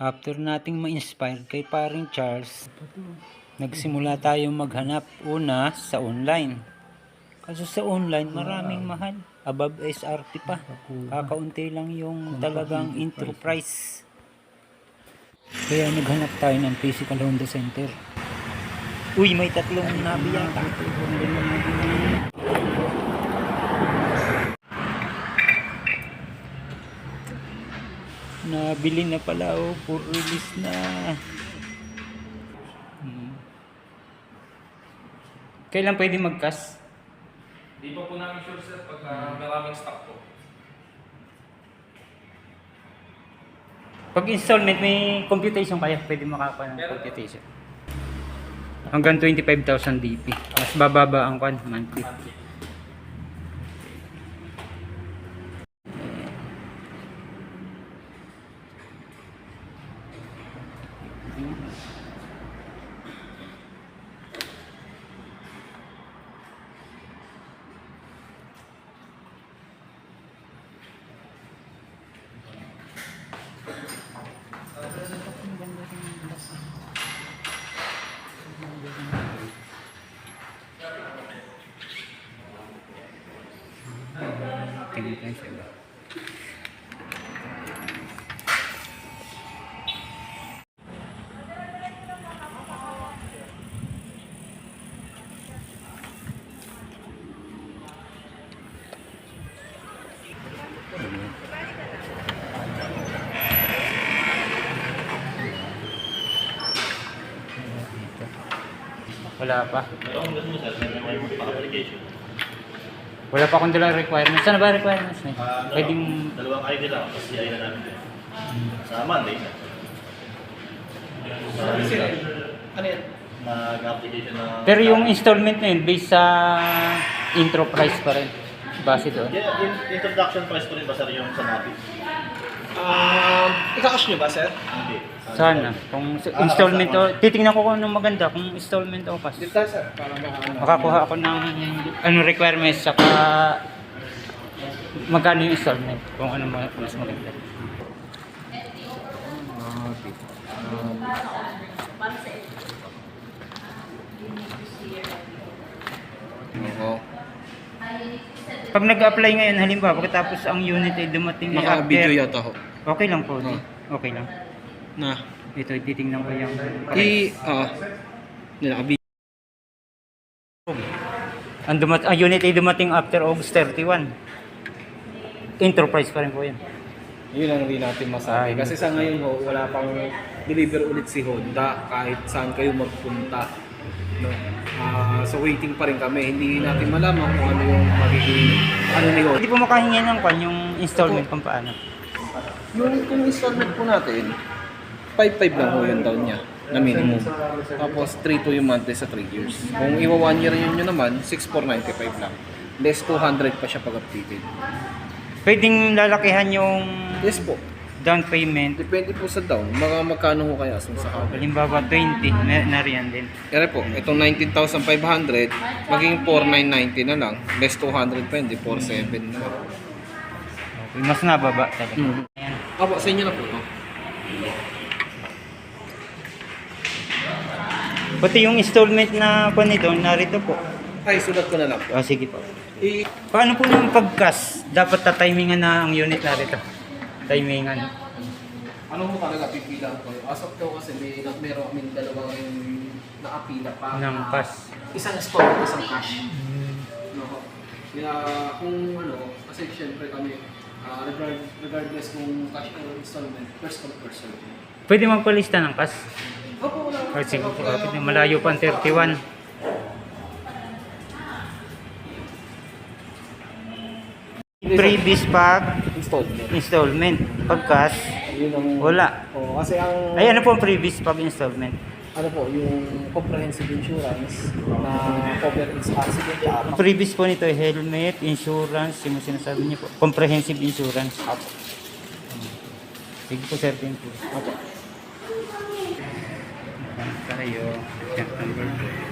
After nating ma-inspire kay paring Charles, nagsimula tayong maghanap una sa online. Kaso sa online, maraming mahal. Above SRP pa. Kakaunti lang yung talagang intro price. Kaya naghanap tayo ng physical Honda Center. Uy, may tatlong nabi yata. Nabili na pala oh, for release na. Hmm. Kailan pwede mag-cast? Di pa po namin sure sir pag ah, maraming stock po. Pag installment, may computation kaya pwede makakuha ng computation. Hanggang 25,000 DP. Mas bababa ang kwan, monthly. Tingnan tayo sa iba. Wala pa. Kung gusto mo sir, may may mga application. Wala pa akong dalang requirements. Saan ba requirements na? Ah, Pwedeng dalawang ID lang, kasi ID na namin. din. Sa Monday, Ano yan? mag-application na... Pero yung installment na yun, based sa intro price pa rin. Base doon. Yeah, in, introduction price ko rin ba sir yung sa Nabi? Um, ika-cash nyo ba sir? Hindi. Sana. Kung s- installment o, titingnan ko kung anong maganda, kung installment o cash. Dito tayo sir, para makaano. Makakuha ako ng ano requirements saka magkano yung installment, kung ano ma- mas maganda. Pag nag-apply ngayon, halimbawa, pagkatapos ang unit ay dumating na Naka-video after, yata ako. okay lang po. Oh. Okay lang. Na. Ito, titingnan ko yung I, ah, uh, naka-video. ang, dumat ang unit ay dumating after August 31. Intro price pa rin po yun. Yun ang hindi natin masabi. Kasi sa ngayon ho, wala pang deliver ulit si Honda kahit saan kayo magpunta. No? Ah, so waiting pa rin kami. Hindi natin malaman kung ano yung magiging ano ni. Hindi po makahingi ng kwan yung installment kung paano. Yung kung installment po natin, 5-5 lang ho yung down niya na minimum. Tapos 3-2 yung monthly sa 3 years. Kung iwa 1 year yun nyo naman, 6,495 lang. Less 200 pa siya pag updated. Pwedeng lalakihan yung Yes po. Down payment. Depende po sa down. Mga magkano ho kaya sa kapal. Halimbawa 20, na, nariyan din. Kaya po, itong 19,500, maging 4,990 na lang. Less 200 pa yun, di 4,700 na lang. Okay, mas nababa talaga. Mhm. Ayan. Apo, sa inyo na po ito. Pati yung installment na po nito, narito po. Ay, sulat ko na lang. Ah, sige po. I, Paano po yung pag-cast? Dapat ta-timingan na ang unit narito. Timingan. ano mo talaga, pipila ko. As of now kasi may, meron kami dalawang nakapila pa. Ng na pass. Isang store at isang cash. No. Kaya kung ano, kasi syempre kami, ah, regard, regardless kung cash o installment, first come first serve. Pwede magpalista ng pass? Opo, wala. Na malayo pa ang 31. Previous pag Installment. installment. Pag cash, Yun ang... wala. Oh, kasi ang... Ay, ano po ang previous pag installment? ano po, yung comprehensive insurance na cover its accident Ang previous po nito helmet, insurance, yung sinasabi niyo po, comprehensive insurance. Apo. Sige po, sir, thank you. Apo. Tayo? Check number